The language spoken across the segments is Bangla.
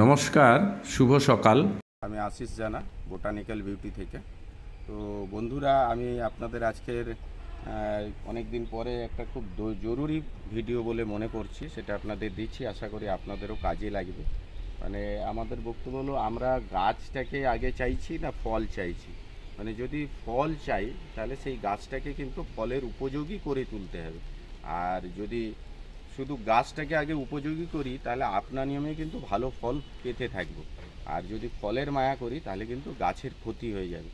নমস্কার, শুভ সকাল। আমি আশিস জানা, বোটানিক্যাল বিউটি থেকে। তো বন্ধুরা, আমি আপনাদের আজকের অনেক দিন পরে একটা খুব জরুরি ভিডিও বলে মনে করছি, সেটা আপনাদের দিচ্ছি, আশা করি আপনাদেরও কাজে লাগবে। মানে আমাদের বক্তব্য হলো, আমরা গাছটাকে আগে চাইছি না ফল চাইছি? মানে যদি ফল চাই, তাহলে সেই গাছটাকে কিন্তু ফলের উপযোগী করে তুলতে হবে। আর যদি শুধু গাছটাকে আগে উপযোগী করি, তাহলে আপনা নিয়মে কিন্তু ভালো ফল পেতে থাকব। আর যদি ফলের মায়া করি, তাহলে কিন্তু গাছের ক্ষতি হয়ে যাবে।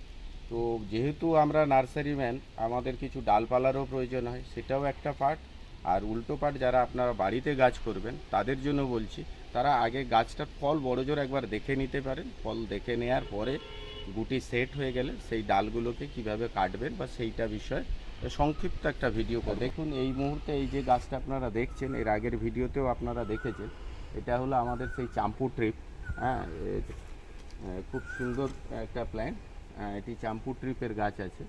তো যেহেতু আমরা নার্সারি ম্যান, আমাদের কিছু ডালপালারও প্রয়োজন হয়, সেটাও একটা পার্ট। আর উল্টো পার্ট যারা আপনারা বাড়িতে গাছ করবেন, তাদের জন্য বলছি, তারা আগে গাছটার ফল বড় জোর একবার দেখে নিতে পারেন। ফল দেখে নেওয়ার পরে গুটি সেট হয়ে গেলে সেই ডালগুলোকে কীভাবে কাটবেন বা সেইটা বিষয়ে সংক্ষিপ্ত একটা ভিডিও করে দেখুন, এই মুহূর্তে এই যে গাছটা আপনারা দেখছেন, এর আগের ভিডিওতেও আপনারা দেখেছেন, এটা হলো আমাদের সেই চাম্পু ট্রিপ। হ্যাঁ খুব সুন্দর একটা প্ল্যান এটি চাম্পু ট্রিপের গাছ আছে।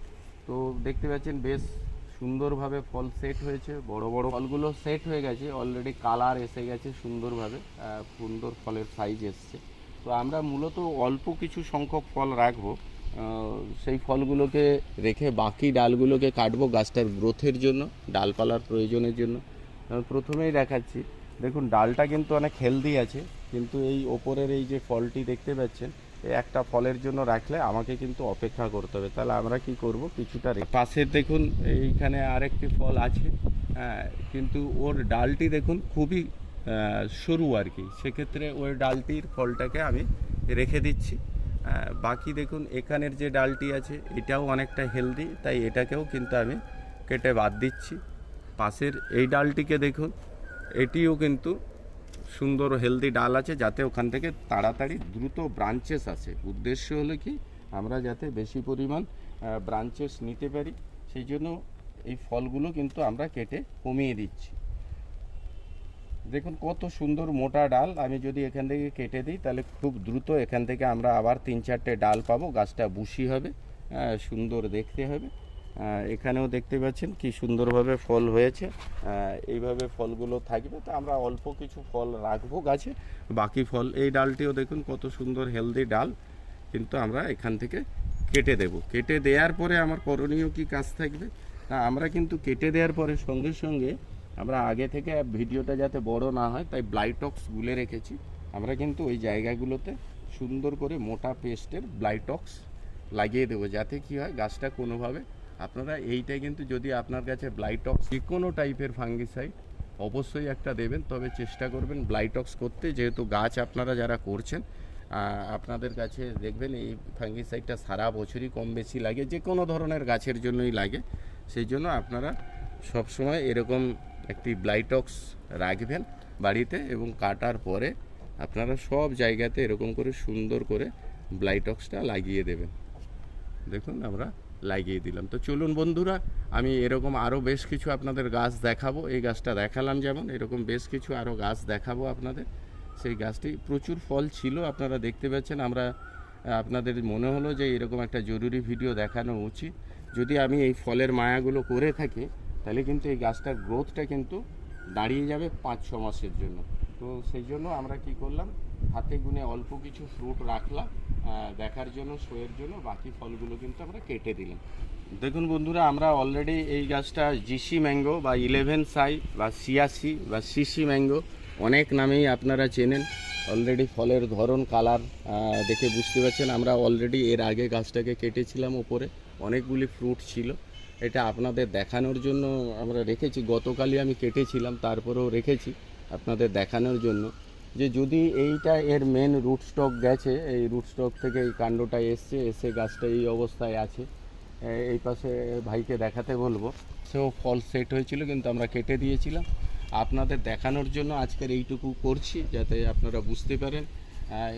তো দেখতে পাচ্ছেন, বেশ সুন্দরভাবে ফল সেট হয়েছে, বড় বড় ফলগুলো সেট হয়ে গেছে, অলরেডি কালার এসে গেছে সুন্দরভাবে। সুন্দর ফলের সাইজ এসছে। তো আমরা মূলত অল্প কিছু সংখ্যক ফল রাখব। সেই ফলগুলোকে রেখে বাকি ডালগুলোকে কাটবো গাছটার গ্রোথের জন্য, ডালপালার প্রয়োজনের জন্য। প্রথমেই দেখাচ্ছি, দেখুন, ডালটা কিন্তু অনেক হেলদি আছে, কিন্তু এই ওপরের এই যে ফলটি দেখতে পাচ্ছেন এই একটা ফলের জন্য রাখলে আমাকে কিন্তু অপেক্ষা করতে হবে। তাহলে আমরা কি করব, কিছুটা পাশে দেখুন, এইখানে আরেকটি ফল আছে হ্যাঁ কিন্তু ওর ডালটি দেখুন, খুবই সরু আর কি। সেক্ষেত্রে ওই ডালটির ফলটাকে আমি রেখে দিচ্ছি। বাকি দেখুন, এখানের যে ডালটি আছে, এটাও অনেকটা হেলদি তাই এটাকেও কিন্তু আমি কেটে বাদ দিচ্ছি। পাশের এই ডালটিকে দেখুন, এটিও কিন্তু সুন্দর হেলদি ডাল আছে, যাতে ওখান থেকে তাড়াতাড়ি দ্রুত ব্রাঞ্চেস আসে। উদ্দেশ্য হলো কি, আমরা যাতে বেশি পরিমাণ ব্রাঞ্চেস নিতে পারি। সেই জন্য এই ফলগুলো কিন্তু আমরা কেটে কমিয়ে দিচ্ছি। দেখুন কত সুন্দর মোটা ডাল। আমি যদি এখান থেকে কেটে দিই তাহলে খুব দ্রুত এখান থেকে আমরা আবার তিন চারটে ডাল পাবো। গাছটা বুশি হবে আহ, সুন্দর দেখতে হবে। এখানেও দেখতে পাচ্ছেন কি সুন্দরভাবে ফল হয়েছে। এইভাবে ফলগুলো থাকবে। তো আমরা অল্প কিছু ফল রাখব গাছে। বাকি ফল এই ডালটিও দেখুন কত সুন্দর হেলদি ডাল। কিন্তু আমরা এখান থেকে কেটে দেব। কেটে দেওয়ার পরে আমার করণীয় কি কাজ থাকবে? আমরা কিন্তু কেটে দেওয়ার পরে সঙ্গে সঙ্গে আমরা আগে থেকে ভিডিওটা যাতে বড় না হয়, তাই ব্লাইটক্স গুলে রেখেছি। আমরা কিন্তু ওই জায়গাগুলোতে সুন্দর করে মোটা পেস্টের ব্লাইটক্স লাগিয়ে দেবো, যাতে কি হয় গাছটা কোনোভাবে। আপনারা এইটা কিন্তু যদি আপনার কাছে ব্লাইটক্স যে কোনো টাইপের ফাঙ্গিসাইড অবশ্যই একটা দেবেন। তবে চেষ্টা করবেন ব্লাইটক্স করতে। যেহেতু গাছ আপনারা যারা করছেন আপনাদের কাছে দেখবেন এই ফাঙ্গিসাইডটা সারা বছরই কম বেশি লাগে। যে কোনো ধরনের গাছের জন্যই লাগে। সেই জন্য আপনারা সবসময় এরকম একটি ব্লাইটক্স রাখবেন বাড়িতে এবং কাটার পরে আপনারা সব জায়গাতে এরকম করে সুন্দর করে ব্লাইটক্সটা লাগিয়ে দেবেন। দেখুন, আমরা লাগিয়ে দিলাম। তো চলুন বন্ধুরা, আমি এরকম আরও বেশ কিছু আপনাদের গাছ দেখাবো। এই গাছটা দেখালাম যেমন, এরকম বেশ কিছু আরও গাছ দেখাবো আপনাদের। সেই গাছটি প্রচুর ফল ছিল, আপনারা দেখতে পাচ্ছেন। আমরা, আপনাদের মনে হলো যে এরকম একটা জরুরি ভিডিও দেখানো উচিত। যদি আমি এই ফলের মায়াগুলো করে থাকি তাহলে কিন্তু এই গাছটার গ্রোথটা কিন্তু দাঁড়িয়ে যাবে পাঁচ, ছ মাসের জন্য। তো সেই জন্য আমরা কি করলাম, হাতে গুনে অল্প কিছু ফ্রুট রাখলাম দেখার জন্য, শোয়ের জন্য, বাকি ফলগুলো কিন্তু আমরা কেটে দিলাম। দেখুন বন্ধুরা, আমরা অলরেডি এই গাছটা জিসি ম্যাঙ্গো বা ইলেভেন সাই বা সিয়াসি বা সিসি ম্যাঙ্গো অনেক নামেই আপনারা চেনেন। অলরেডি ফলের ধরন কালার দেখে বুঝতে পারছেন। আমরা অলরেডি এর আগে গাছটাকে কেটেছিলাম ওপরে অনেকগুলি ফ্রুট ছিল। এটা আপনাদের দেখানোর জন্য আমরা রেখেছি। গতকালই আমি কেটেছিলাম, তারপরেও রেখেছি আপনাদের দেখানোর জন্য। যে যদি এইটা এর মেন রুট স্টক গেছে, এই রুট স্টক থেকে এই কাণ্ডটা এসছে, এসে গাছটা এই অবস্থায় আছে এই পাশে ভাইকে দেখাতে বলব। সেও ফল সেট হয়েছিল, কিন্তু আমরা কেটে দিয়েছিলাম। আপনাদের দেখানোর জন্য আজকের এইটুকু করছি, যাতে আপনারা বুঝতে পারেন।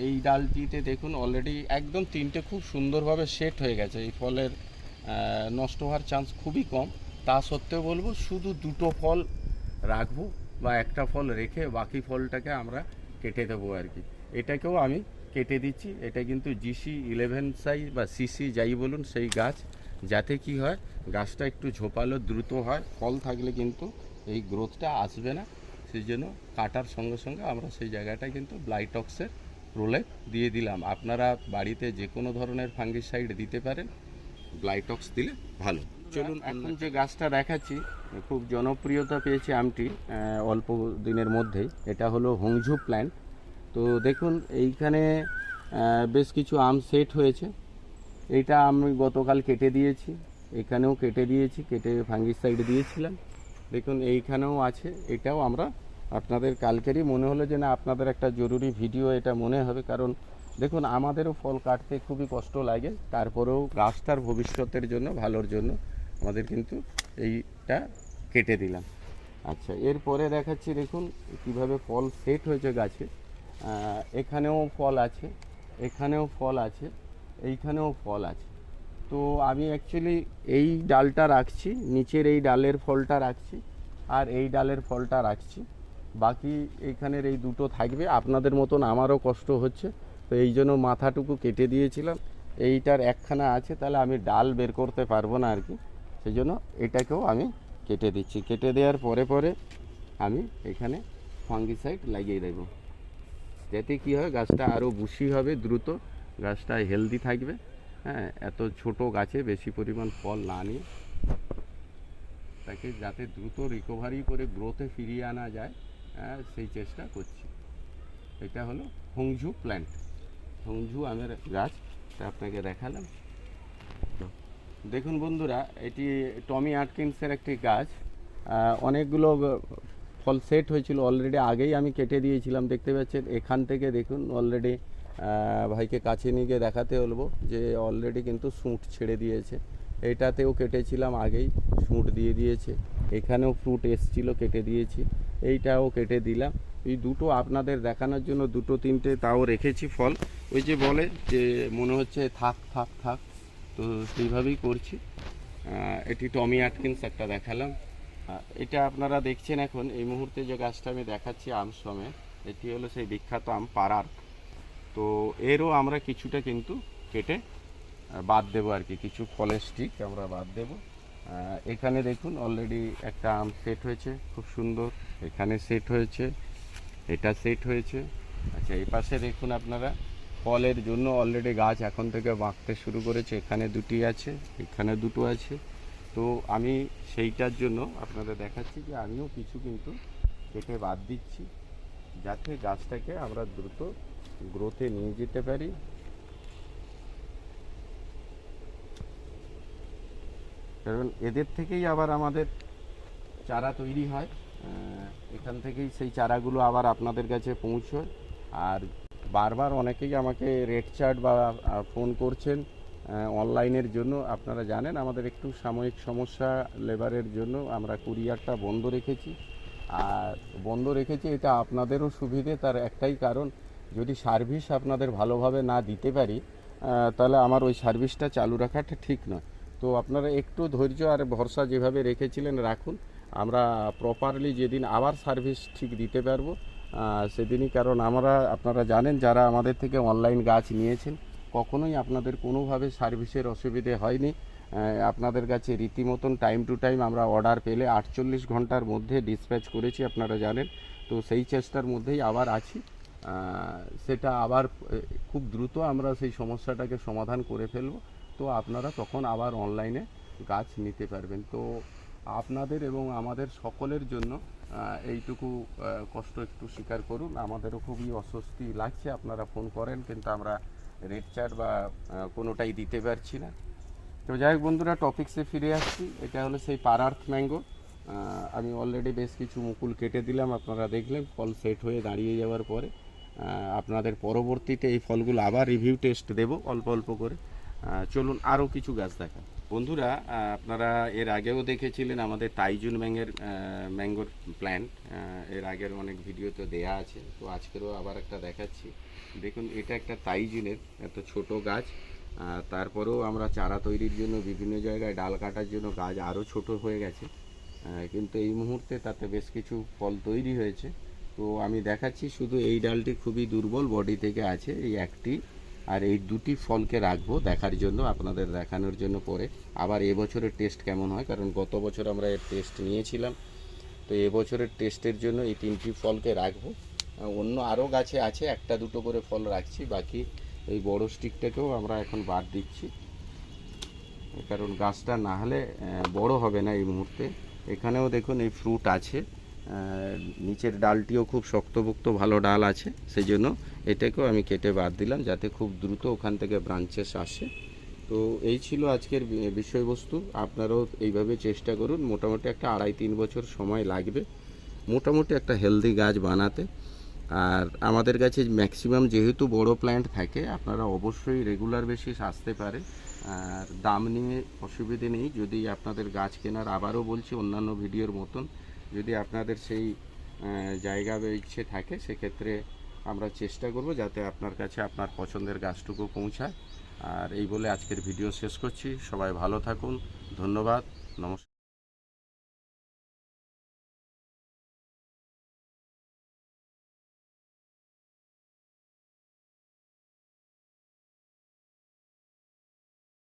এই ডালটিতে দেখুন অলরেডি একদম তিনটে খুব সুন্দরভাবে সেট হয়ে গেছে। এই ফলের নষ্ট হওয়ার চান্স খুবই কম। তা সত্ত্বেও বলব, শুধু দুটো ফল রাখব বা একটা ফল রেখে বাকি ফলটাকে আমরা কেটে দেবো আর কি। এটাকেও আমি কেটে দিচ্ছি। এটা কিন্তু জিসি ইলেভেন সাই বা সিসি যাই বলুন, সেই গাছ। যাতে কি হয়, গাছটা একটু ঝোপালো, দ্রুত হয়। ফল থাকলে কিন্তু এই গ্রোথটা আসবে না। সেই জন্য কাটার সঙ্গে সঙ্গে আমরা সেই জায়গাটা কিন্তু ব্লাইটক্সের প্রলেপ দিয়ে দিলাম। আপনারা বাড়িতে যে কোনো ধরনের ফাঙ্গিসাইড দিতে পারেন। ব্লাইটক্স দিলে ভালো। চলুন এখন যে গাছটা দেখাচ্ছি খুব জনপ্রিয়তা পেয়েছে আমটি অল্প দিনের মধ্যেই। এটা হলো হংঝু প্ল্যান্ট তো দেখুন এইখানে বেশ কিছু আম সেট হয়েছে। এইটা আমি গতকাল কেটে দিয়েছি। এখানেও কেটে দিয়েছি কেটে ফাঙ্গিসাইড দিয়েছিলাম। দেখুন এইখানেও আছে। এটাও আমরা আপনাদের কালকেরই মনে হলো যে না আপনাদের একটা জরুরি ভিডিও এটা মনে হবে। কারণ দেখুন, আমাদেরও ফল কাটতে খুবই কষ্ট লাগে। তারপরেও গাছটার ভবিষ্যতের জন্য, ভালোর জন্য আমাদের কিন্তু এইটা কেটে দিলাম। আচ্ছা এরপরে দেখাচ্ছি, দেখুন, কীভাবে ফল সেট হয়েছে গাছে। এখানেও ফল আছে, এখানেও ফল আছে, এইখানেও ফল আছে। তো আমি অ্যাকচুয়ালি এই ডালটা রাখছি, নিচের এই ডালের ফলটা রাখছি, আর এই ডালের ফলটা রাখছি। বাকি এইখানের এই দুটো থাকবে। আপনাদের মতন আমারও কষ্ট হচ্ছে। তো এই জন্য মাথাটুকু কেটে দিয়েছিলাম। এইটার একখানা আছে তাহলে আমি ডাল বের করতে পারব না আর কি সেই জন্য এটাকেও আমি কেটে দিচ্ছি। কেটে দেওয়ার পরে পরে আমি এখানে ফাঙ্গিসাইড লাগিয়ে দেবো। যাতে কী হয় গাছটা আরও বুশি হবে দ্রুত গাছটা হেলদি থাকবে। হ্যাঁ এত ছোট গাছে বেশি পরিমাণ ফল না নিয়ে। তাকে যাতে দ্রুত রিকভারি করে গ্রোথে ফিরিয়ে আনা যায় হ্যাঁ, সেই চেষ্টা করছি। এটা হলো হংঝু প্ল্যান্ট হংঝু আমের গাছ, তা আপনাকে দেখালাম। দেখুন বন্ধুরা, এটি টমি আটকিন্সের একটি গাছ। অনেকগুলো ফল সেট হয়েছিল অলরেডি, আগেই আমি কেটে দিয়েছিলাম, দেখতে পাচ্ছেন, এখান থেকে দেখুন অলরেডি ভাইকে কাছে নিয়ে গিয়ে দেখাতে বলব যে অলরেডি কিন্তু সুঁট ছেড়ে দিয়েছে। এটাতেও কেটেছিলাম আগেই, সুঁট দিয়ে দিয়েছে। এখানেও ফ্রুট এসছিল, কেটে দিয়েছি। এইটাও কেটে দিলাম। এই দুটো আপনাদের দেখানোর জন্য দুটো তিনটে তাও রেখেছি ফল। ওই যে বলে যে মনে হচ্ছে থাক থাক থাক, তো সেইভাবেই করছি। এটি টমি আটকিন্স একটা দেখালাম। এটা আপনারা দেখছেন এখন, এই মুহূর্তে যে গাছটা আমি দেখাচ্ছি আম সময় এটি হলো সেই বিখ্যাত আম পাড়ার। তো এরও আমরা কিছুটা কিন্তু কেটে বাদ দেবো আর কি, কিছু ফলের স্টিক আমরা বাদ দেবো। এখানে দেখুন অলরেডি একটা আম সেট হয়েছে, খুব সুন্দর। এখানে সেট হয়েছে এটা সেট হয়েছে। আচ্ছা এই পাশে দেখুন আপনারা, ফলের জন্য অলরেডি গাছ এখন থেকে বাঁকতে শুরু করেছে। এখানে দুটি আছে, এখানে দুটো আছে। তো আমি সেইটার জন্য আপনাদের দেখাচ্ছি যে আমিও কিছু কিন্তু কেটে বাদ দিচ্ছি, যাতে গাছটাকে আমরা দ্রুত গ্রোথে নিয়ে যেতে পারি। কারণ এদের থেকেই আবার আমাদের চারা তৈরি হয়। এখান থেকেই সেই চারাগুলো আবার আপনাদের কাছে পৌঁছয়। আর বারবার অনেকেই আমাকে রেড চার্ট বা ফোন করছেন অনলাইনের জন্য। আপনারা জানেন আমাদের একটু সাময়িক সমস্যা, লেবারের জন্য আমরা কুরিয়ারটা বন্ধ রেখেছি। আর বন্ধ রেখেছি, এটা আপনাদেরও সুবিধে। তার একটাই কারণ, যদি সার্ভিস আপনাদের ভালোভাবে না দিতে পারি তাহলে আমার ওই সার্ভিসটা চালু রাখাটা ঠিক নয়। তো আপনারা একটু ধৈর্য আর ভরসা যেভাবে রেখেছিলেন, রাখুন। আমরা প্রপারলি যেদিন আবার সার্ভিস ঠিক দিতে পারব সেদিনই কারণ আমরা, আপনারা জানেন যারা আমাদের থেকে অনলাইন গাছ নিয়েছেন, কখনোই আপনাদের কোনোভাবে সার্ভিসের অসুবিধে হয়নি। আপনাদের কাছে রীতিমতন টাইম টু টাইম আমরা অর্ডার পেলে আটচল্লিশ ঘণ্টার মধ্যে ডিসপ্যাচ করেছি, আপনারা জানেন। তো সেই চেষ্টার মধ্যেই আবার আছি। সেটা আবার খুব দ্রুত আমরা সেই সমস্যাটাকে সমাধান করে ফেলব। তো আপনারা তখন আবার অনলাইনে গাছ নিতে পারবেন। তো আপনাদের এবং আমাদের সকলের জন্য এইটুকু কষ্ট একটু স্বীকার করুন। আমাদেরও খুবই অস্বস্তি লাগছে, আপনারা ফোন করেন, কিন্তু আমরা রেড চার্ট বা কোনোটাই দিতে পারছি না। তো যাই হোক বন্ধুরা টপিক্সে ফিরে আসছি। এটা হলো সেই পারার্থ ম্যাঙ্গো। আমি অলরেডি বেশ কিছু মুকুল কেটে দিলাম, আপনারা দেখলেন, ফল সেট হয়ে দাঁড়িয়ে যাওয়ার পরে আপনাদের পরবর্তীতে এই ফলগুলো আবার রিভিউ টেস্ট দেব, অল্প অল্প করে। চলুন আরও কিছু গাছ দেখা বন্ধুরা আপনারা এর আগেও দেখেছিলেন আমাদের তাইজুন ম্যাঙ্গের ম্যাঙ্গোর প্ল্যান্ট এর আগের অনেক ভিডিও তো দেয়া আছে। তো আজকেরও আবার একটা দেখাচ্ছি। দেখুন, এটা একটা তাইজুনের এত ছোট গাছ তারপরেও আমরা চারা তৈরির জন্য বিভিন্ন জায়গায় ডাল কাটার জন্য গাছ আরও ছোট হয়ে গেছে। কিন্তু এই মুহূর্তে তাতে বেশ কিছু ফল তৈরি হয়েছে। তো আমি দেখাচ্ছি, শুধু এই ডালটি খুবই দুর্বল বডি থেকে আছে, এই একটি। আর এই দুটি ফলকে রাখব দেখার জন্য, আপনাদের দেখানোর জন্য পরে। আবার এবছরের টেস্ট কেমন হয়? কারণ গত বছর আমরা এর টেস্ট নিয়েছিলাম। তো এবছরের টেস্টের জন্য এই তিনটি ফলকে রাখব। অন্য আরও গাছে আছে, একটা দুটো করে ফল রাখছি। বাকি এই বড় স্টিকটাকেও আমরা এখন বাদ দিচ্ছি। কারণ গাছটা না হলে বড় হবে না এই মুহূর্তে। এখানেও দেখুন এই ফ্রুট আছে। নিচের ডালটিও খুব শক্তপোক্ত ভালো ডাল আছে সেই জন্য এটাকেও আমি কেটে বাদ দিলাম যাতে খুব দ্রুত ওখান থেকে ব্রাঞ্চেস আসে। তো এই ছিল আজকের বিষয়বস্তু। আপনারাও এইভাবে চেষ্টা করুন, মোটামুটি একটা আড়াই তিন বছর সময় লাগবে। মোটামুটি একটা হেলদি গাছ বানাতে। আর আমাদের কাছে ম্যাক্সিমাম যেহেতু বড় প্ল্যান্ট থাকে, আপনারা অবশ্যই রেগুলার বেসিস আসতে পারে। আর দাম নিয়ে অসুবিধে নেই। যদি আপনাদের গাছ কেনার আবারও বলছি, অন্যান্য ভিডিওর মতন যদি আপনাদের সেই জায়গা বা ইচ্ছে থাকে, সেক্ষেত্রে আমরা চেষ্টা করব যাতে আপনার কাছে আপনার পছন্দের গাছটুকু পৌঁছায়। আর এই বলে আজকের ভিডিও শেষ করছি। সবাই ভালো থাকুন। ধন্যবাদ। নমস্কার।